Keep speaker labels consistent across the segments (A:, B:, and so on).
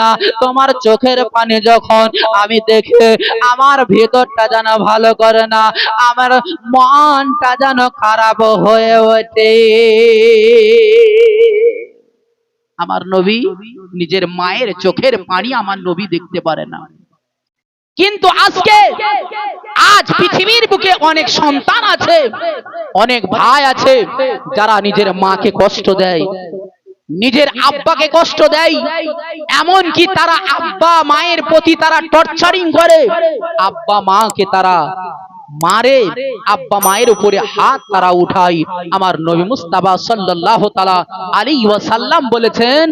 A: না। তোমার চোখের পানি যখন আমি দেখে আমার ভেতরটা যেন ভালো করে না, আমার মনটা যেন খারাপ হয়ে ওঠে। আমার নবী নিজের মায়ের চোখের পানি আমার নবী দেখতে পারে না। কিন্তু আজকে, আজ পৃথিবীর বুকে অনেক সন্তান আছে, অনেক ভাই আছে, যারা নিজের মাকে কষ্ট দেয়। নিজের আব্বাকে কষ্ট দেয় এমন কি তারা আব্বা মায়ের প্রতি তারা টর্চারিং করে। আব্বা মাকে তারা মারে আব্বা মায়ের উপরে হাত তারা উঠাই। আমার নবী মুস্তাফা সাল্লাল্লাহু তাআলা আলাইহি ওয়াসাল্লাম বলেছেন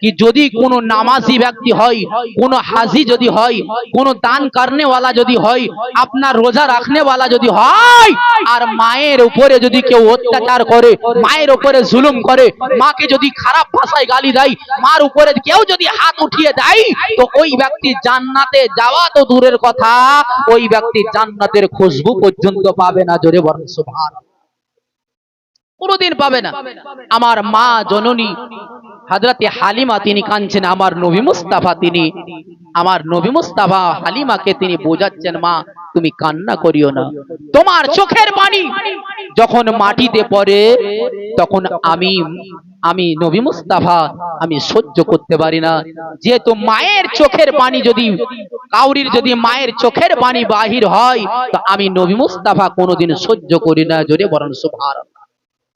A: কি যদি কোনো নামাজি ব্যক্তি হয় কোনো হাজি যদি হয় কোনো দান করনেওয়ালা যদি হয় আপনার রোজা রাখনেওয়ালা যদি হয় আর মায়ের উপরে যদি কেউ অত্যাচার করে মায়ের উপরে জুলুম করে মাকে যদি খারাপ ভাষায় গালি দেয় মার উপরে কেউ যদি হাত উঠিয়ে দেয় তো ওই ব্যক্তি জান্নাতে যাওয়া তো দূরের কথা ওই ব্যক্তি জান্নাতের খুশবু পর্যন্ত পাবে না জোরে বরং সুবহান কোনোদিন পাবে না। আমার মা জননী হাজরাতে হালিমা তিনি কাঁদছেন আমার নবী মুস্তাফা তিনি। আমার নবী মুস্তাফা হালিমাকে তিনি বোঝাচ্ছেন মা তুমি কান্না করিও না। তোমার চোখের পানি যখন মাটিতে পড়ে তখন আমি আমি নবী মুস্তাফা আমি সহ্য করতে পারি না। যেহেতু মায়ের চোখের পানি যদি কাউরির যদি মায়ের চোখের পানি বাহির হয় তো আমি নবী মুস্তাফা কোনোদিন সহ্য করি না। জোরে বরং তো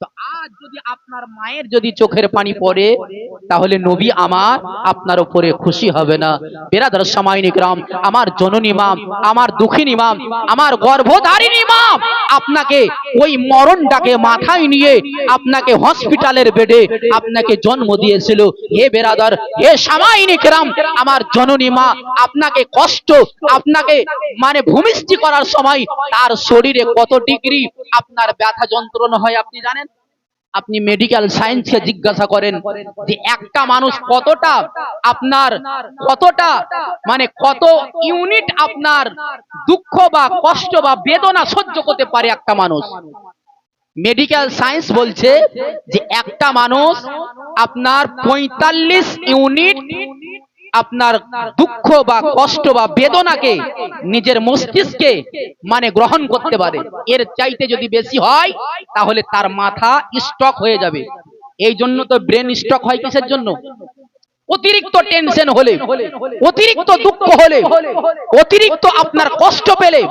A: あ。আজ যদি আপনার মায়ের যদি চোখের পানি পড়ে তাহলে নবী আমার আপনার উপরে খুশি হবে না। বেরাদার সামাইনিক রাম আমার জননী মাম আমার দুঃখিনী মাম আমার গর্ভধারিণী মাম আপনাকে ওই মরণটাকে মাথায় নিয়ে আপনাকে হসপিটালের বেডে আপনাকে জন্ম দিয়েছিল। হে বেরাদার হে সামাইনিক রাম আমার জননী মা আপনাকে কষ্ট আপনাকে মানে ভূমিষ্ঠি করার সময় তার শরীরে কত ডিগ্রি আপনার ব্যথা যন্ত্রণা হয় আপনি জানেন? আপনি মেডিকেল সায়েন্সকে জিজ্ঞাসা করেন যে একটা মানুষ কতটা আপনার, কতটা মানে কত ইউনিট আপনার দুঃখ বা কষ্ট বা বেদনা সহ্য করতে পারে একটা মানুষ? মেডিকেল সায়েন্স বলছে যে একটা মানুষ আপনার পঁয়তাল্লিশ ইউনিট আপনার দুঃখ বা কষ্ট বা বেদনাকে নিজের মস্তিষ্কে মানে গ্রহণ করতে পারে। এর চাইতে যদি বেশি হয়, তাহলে তার মাথা স্টক হয়ে যাবে। এই জন্য তো ব্রেন স্টক হয় কিসের জন্য? অতিরিক্ত টেনশন হলে, অতিরিক্ত দুঃখ হলে, অতিরিক্ত আপনার কষ্ট পেলে,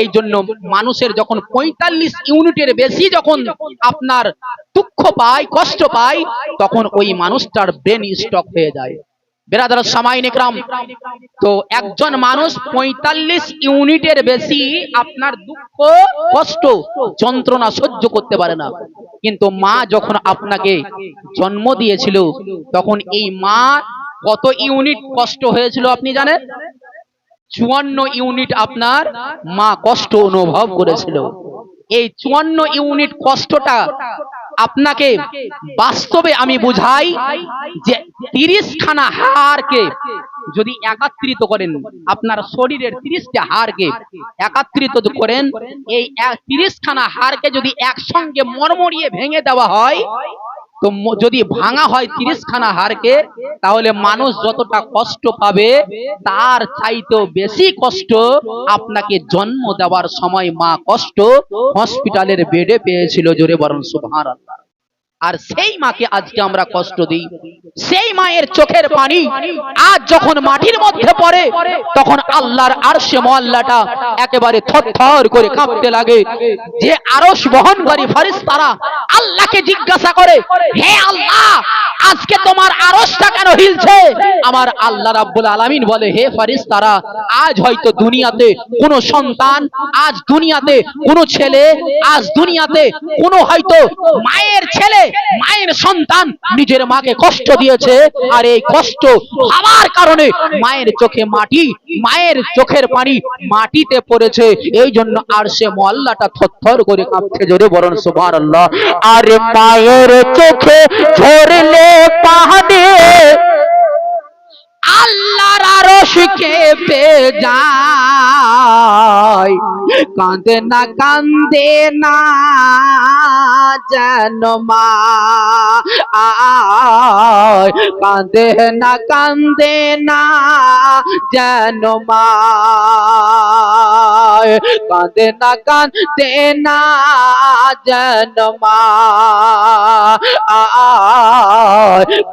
A: এই জন্য মানুষের যখন পঁয়তাল্লিশ ইউনিটের বেশি যখন আপনার দুঃখ পায়, কষ্ট পায়, তখন ওই মানুষটার ব্রেন স্টক হয়ে যায়। বেরাদার সামাইন একরাম তো একজন মানুষ পঁয়তাল্লিশ ইউনিটের বেশি আপনার দুঃখ, কষ্ট, যন্ত্রণা সহ্য করতে পারে না। কিন্তু মা যখন আপনাকে জন্ম দিয়েছিল, তখন এই মা কত ইউনিট কষ্ট হয়েছিল আপনি জানেন? চুয়ান্ন ইউনিট আপনার মা কষ্ট অনুভব করেছিল। এই চুয়ান্ন ইউনিট কষ্টটা আপনাকে বাস্তবে আমি বুঝাই যে তিরিশখানা হাড়কে যদি একাত্রিত করেন, আপনার শরীরের তিরিশটা হারকে একাত্রিত করেন, এই তিরিশখানা হারকে যদি একসঙ্গে মরমরিয়ে ভেঙে দেওয়া হয় তো যদি ভাঙা হয় তিরিশ খানা হাড়কে, তাহলে মানুষ যতটা কষ্ট পাবে, তার চাইতেও বেশি কষ্ট আপনাকে জন্ম দেওয়ার সময় মা কষ্ট হসপিটালের বেডে পেয়েছিল, জোরে বরং সুভার আর সেই মাকে আজকে আমরা কষ্ট দিই। সেই মায়ের চোখের পানি আজ যখন মাটির মধ্যে পড়ে, তখন আল্লাহর আরশে মহল্লাটা একেবারে থরথর করে কাঁপতে লাগে। যে আরশ বহনকারী ফারিস্তারা আল্লাহকে জিজ্ঞাসা করে, হে আল্লাহ, আজকে তোমার আরশটা কেন হিলছে? আমার আল্লাহ রাব্বুল আলামিন বলে, হে ফারিস্তারা আজ হয়তো দুনিয়াতে কোনো সন্তান, আজ দুনিয়াতে কোনো ছেলে, আজ দুনিয়াতে কোনো হয়তো মায়ের ছেলে মায়ের সন্তান নিজের মাকে কষ্ট দিয়েছে, আর এই কষ্ট হওয়ার কারণে মায়ের চোখে মাটি, মায়ের চোখের পানি মাটিতে পড়েছে। এই জন্য আর সে মোয়াল্লাটা থরথর করে কাঁপছে জোরে বরণ সুভার আল্লাহ
B: আরে মায়ের চোখে ঝরলে পাহাড়ে
A: আল্লাহর আরশ কেঁপে যায় কাঁদে না কান্দে না যেন মা। আয় কাঁদে না কান্দে না, যেন মা কাঁদে না কান্দে না, যেন মা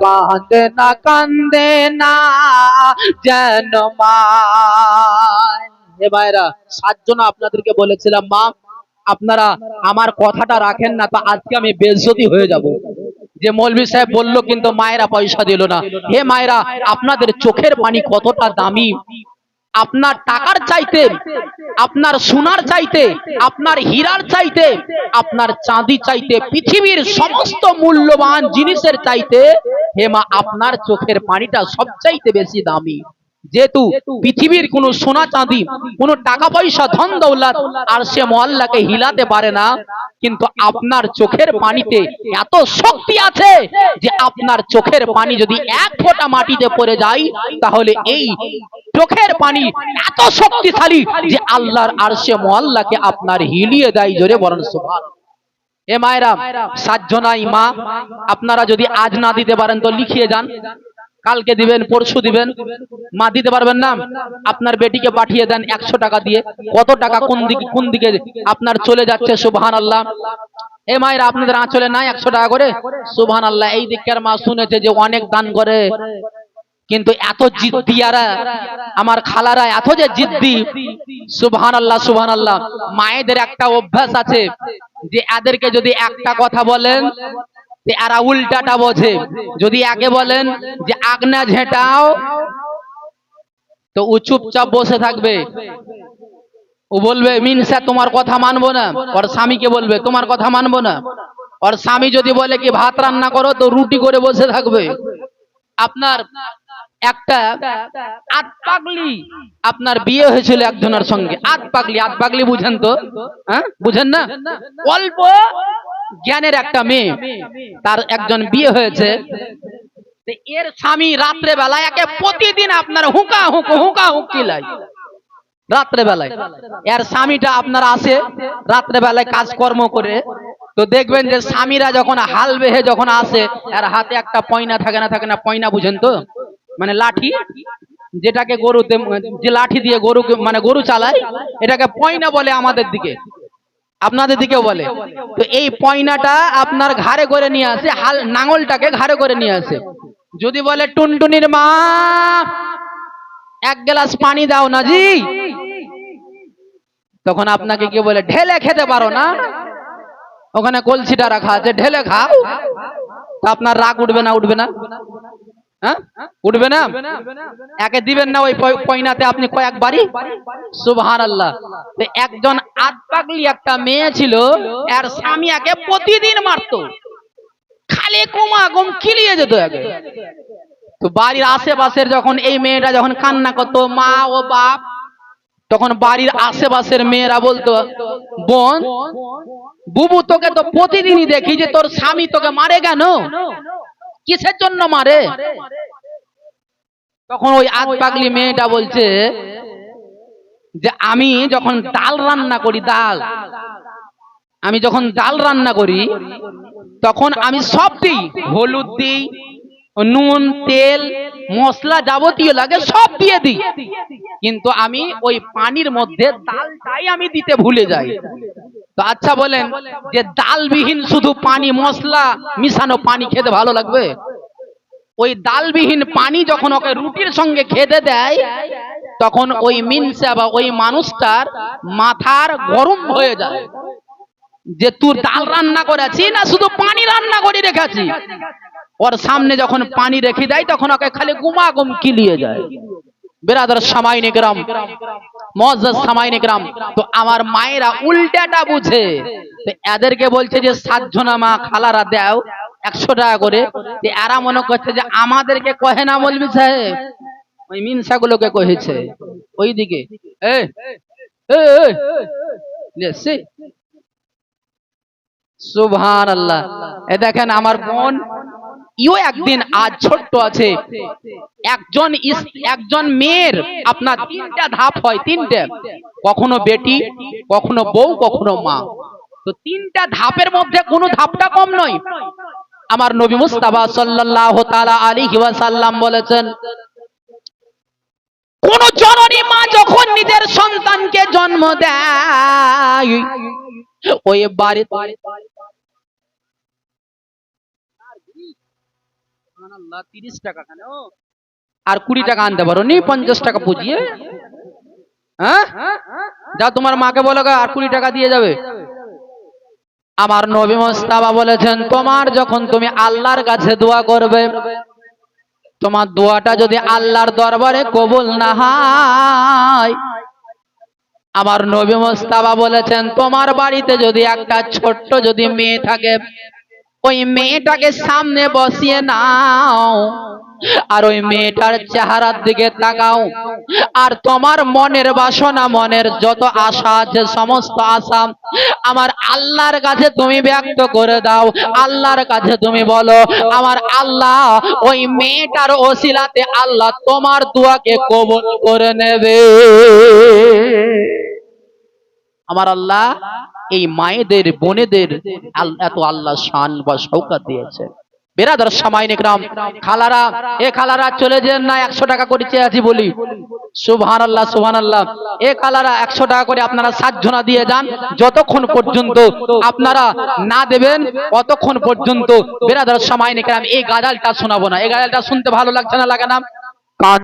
A: কাঁদে না কান্দে না, যেন মা হে ভাইরা, সাতজন আপনাদেরকে বলেছিলাম, মা, আপনারা আমার কথাটা রাখেন না, তো আজকে আমি বেজ্জতি হয়ে যাব। যে মৌলভী সাহেব বলল, কিন্তু মায়েরা পয়সা দিল না। হে মায়েরা, আপনাদের চোখের পানি কতটা দামি। আপনার টাকার চাইতে, আপনার সোনার চাইতে, আপনার হীরার চাইতে, আপনার চাঁদি চাইতে, পৃথিবীর সমস্ত মূল্যবান জিনিসের চাইতে হেমা আপনার চোখের পানিটা সবচাইতে বেশি দামি। যেহেতু পৃথিবীর কোন সোনা চাঁদি কোন টাকা পয়সা ধন দৌলত আর সে মহল্লাকে হিলাতে পারে না। কিন্তু আপনার চোখের পানিতে এত শক্তি আছে যে আপনার চোখের পানি যদি এক ফোঁটা মাটিতে পড়ে যায় তাহলে এই চোখের পানি এত শক্তিশালী যে আল্লাহর আর সে মহল্লাকে আপনার হিলিয়ে দেয় জোরে বলেন সুভান এ মায়েরা সাতজনাই মা আপনারা যদি আজ না দিতে পারেন তো লিখিয়ে যান। কালকে দিবেন, পরশু দিবেন। মা, দিতে পারবেন না? আপনার বেটিকে পাঠিয়ে দেন একশো টাকা দিয়ে। কত টাকা কোন দিকে কোন দিকে আপনার চলে যাচ্ছে সুবহান আল্লাহ এ মায়ের, আপনাদের আঁচলে নাই একশো টাকা করে? সুবহান আল্লাহ এই দিককার মা শুনেছে যে অনেক দান করে। কিন্তু এত জিদ্দিয়ারা আমার খালারা, এত যে জিদ্দি। সুবহান আল্লাহ সুবহান আল্লাহ মায়েদের একটা অভ্যাস আছে যে এদেরকে যদি একটা কথা বলেন এরা উল্টাটা বোঝে। যদি আগে বলেন যে আগনা ঝেঁটাও, তো ও চুপচাপ বসে থাকবে। ও বলবে মিনসা তোমার কথা মানবো না। ওর স্বামীকে বলবে, তোমার কথা মানবো না। ওর স্বামী যদি বলে কি, ভাত রান্না করো, তো রুটি করে বসে থাকবে। আপনার একটা আট পাগলি, আপনার বিয়ে হয়েছিল একজনের সঙ্গে। আট পাগলি আট পাগলি বুঝেন তো? হ্যাঁ? বুঝেন না? অল্প জ্ঞানের একটা মেয়ে। তার একজন বিয়ে হয়েছে। এর স্বামী রাত্রে বেলায় একে প্রতিদিন আপনার হুঁকা হুক হুঁকা হুক কিলাই রাত্রে বেলায় এর স্বামীটা আপনার আসে রাত্রে বেলায় কাজকর্ম করে। তো দেখবেন যে স্বামীরা যখন হাল বেহে যখন আসে এর হাতে একটা পয়না থাকে না থাকে না পয়না বুঝেন তো? মানে লাঠি যেটাকে গরুতে যে লাঠি দিয়ে গরু মানে গরু চালায় এটাকে পয়না বলে আমাদের দিকে। আপনাদের দিকেও বলে। তো এই পয়নাটা আপনার ঘাড়ে করে নিয়ে আসে হাল নাঙলটাকে ঘাড়ে করে নিয়ে আসে। যদি বলে টুনটুনির মা এক গ্লাস পানি দাও না জি। তখন আপনাকে কি বলে ঢেলে খেতে পারো না। ওখানে কলসিটা রাখা আছে ঢেলে খাও। তা আপনার রাগ উঠবে না উঠবে না। হ্যাঁ? উঠবে না? একে দিবেন না ওই আপনি সুবহান আল্লাহ একজন একটা মেয়ে ছিল, এর স্বামী একে প্রতিদিন মারতো। কুমা কিলিয়ে যেত একে। তো বাড়ির আশেপাশের যখন এই মেয়েটা যখন কান্না করতো, মা ও বাপ, তখন বাড়ির আশেপাশের মেয়েরা বলতো, বোন, বুবু তোকে তো প্রতিদিনই দেখি যে তোর স্বামী তোকে মারে কেন? কিসের জন্য মারে? তখন ওই আগ পাগলি মেয়েটা বলছে যে, আমি যখন ডাল রান্না করি, ডাল, আমি যখন ডাল রান্না করি, তখন আমি সব দিই হলুদ দিই, নুন, তেল, মশলা যাবতীয় লাগে সব দিয়ে দিই। কিন্তু আমি ওই পানির মধ্যে ডালটাই আমি দিতে ভুলে যাই। আচ্ছা বলেন যে ডালবিহীন শুধু পানি, মশলা মিশানো পানি খেতে ভালো লাগবে? ওই ডালবিহীন পানি যখন ওকে রুটির সঙ্গে খেতে দেয়, তখন ওই মিনসা বা ওই মানুষটার মাথার গরম হয়ে যায়। যে তুই ডাল রান্না করেছি না শুধু পানি রান্না করে রেখেছি? ওর সামনে যখন পানি রেখে দেয়, তখন ওকে খালি গুমাগুম কিলিয়ে যায়। বেরাদার সামাই নিকরাম মজ্জাজ সামাই নিকরাম তো আমার মায়েরা এদেরকে বলছে যে দাও একশো টাকা করে। এরা মনে করছে যে আমাদেরকে কহে না বলবি ওই কহেছে। ওইদিকে। এ এ, এ, লে, সে। সুবহান আল্লাহ এ দেখেন আমার বোন ইও একদিন আজ ছোট্ট আছে। একজন একজন মেয়ের আপনার তিনটা ধাপ হয়, তিনটে। কখনো বেটি, কখনো বউ, কখনো মা। তো তিনটা ধাপের মধ্যে কোনো ধাপটা কম নয়। আমার নবী মুস্তাফা সাল্লাল্লাহু তাআলা আলাইহি ওয়াসাল্লাম বলেছেন, কোন জননী মা যখন নিজের সন্তানকে জন্ম দেয়, ওই বাড়ি আর কুড়ি টাকা আনতে পারো নি, পঞ্চাশ টাকা পুজিয়ে? হ্যাঁ? যা তোমার মাকে বলো আর কুড়ি টাকা দিয়ে যাবে। আমার নবী মোস্তাবা বলেছেন, তোমার যখন তুমি আল্লাহর কাছে দোয়া করবে, তোমার দোয়াটা যদি আল্লাহর দরবারে কবুল না হয়, আমার নবী মোস্তাবা বলেছেন, তোমার বাড়িতে যদি একটা ছোট্ট যদি মেয়ে থাকে ওই মেয়েটাকে সামনে বসিয়ে নাও। আর ওই মেয়েটার চেহারার দিকে তাকাও। আর তোমার মনের বাসনা, মনের যত আশা আছে, সমস্ত আশা আমার আল্লাহর কাছে তুমি ব্যক্ত করে দাও। আল্লাহর কাছে তুমি বলো, আমার আল্লাহ, ওই মেয়েটার ওসিলাতে আল্লাহ তোমার দোয়াকে কবল করে নেবে। আমার আল্লাহ এই মায়েদের, বোনেদের এত আল্লাহ শান বা শৌকাত দিয়েছে। বেরাদার সময় নিকরাম খালারা, এ খালারা চলে যেন না একশো টাকা করে চেয়ে আছি বলি। সুবহান আল্লাহ সুবহান আল্লাহ এ খালারা একশো টাকা করে আপনারা সাতজনা দিয়ে যান, যতক্ষণ পর্যন্ত আপনারা না দেবেন ততক্ষণ পর্যন্ত বেরাদার সময় নিকরাম এই গাজালটা শোনাবো না। এই গাজালটা শুনতে ভালো লাগছে না, লাগে না?